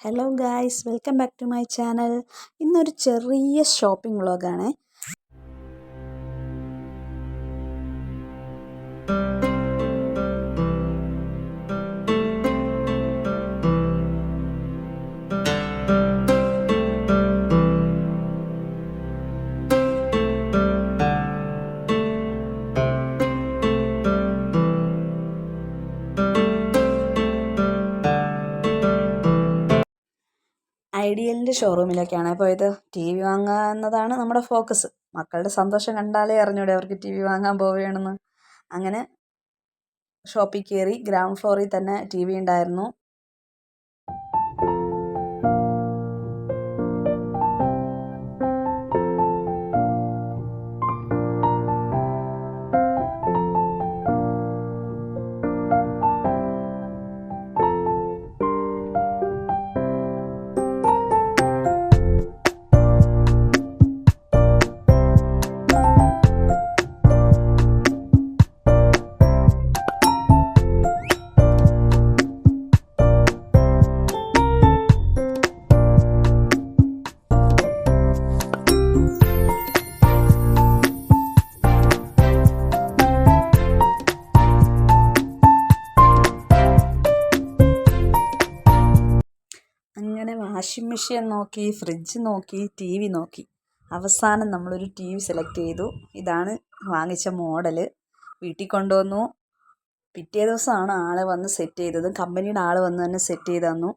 Hello guys welcome back to my channel ഇന്നൊരു ചെറിയ shopping വ്ളോഗാണ് ഐഡിയലിന്റെ ഷോറൂമിലേക്കാണ് പോയത്. ടി വി വാങ്ങുക എന്നതാണ് നമ്മുടെ ഫോക്കസ് മക്കളുടെ സന്തോഷം കണ്ടാലേ അറിഞ്ഞൂടെ അവർക്ക് ടി വി വാങ്ങാൻ പോവുകയാണെന്ന്. അങ്ങനെ ഷോപ്പിൽ കയറി ഗ്രൗണ്ട് ഫ്ലോറിൽ തന്നെ ടി വി ഉണ്ടായിരുന്നു. വാഷിംഗ് മെഷീൻ നോക്കി ഫ്രിഡ്ജ് നോക്കി ടി വി നോക്കി. അവസാനം നമ്മളൊരു ടി വി സെലക്ട് ചെയ്തു. ഇതാണ് വാങ്ങിച്ച മോഡൽ വീട്ടിൽ കൊണ്ടുവന്നു. പിറ്റേ ദിവസമാണ് ആളെ വന്ന് സെറ്റ് ചെയ്തത്. കമ്പനിയുടെ ആൾ വന്ന് തന്നെ സെറ്റ് ചെയ്ത് തന്നു.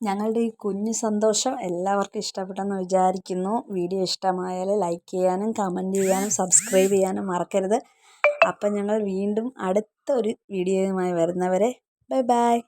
ഞങ്ങളുടെ ഈ കുഞ്ഞു സന്തോഷം എല്ലാവർക്കും ഇഷ്ടപ്പെട്ടെന്ന് വിചാരിക്കുന്നു. വീഡിയോ ഇഷ്ടമായാൽ ലൈക്ക് ചെയ്യാനും കമന്റ് ചെയ്യാനും സബ്സ്ക്രൈബ് ചെയ്യാനും മറക്കരുത്. അപ്പം ഞങ്ങൾ വീണ്ടും അടുത്ത ഒരു വീഡിയോയുമായി വരുന്നവരെ ബൈ ബൈ.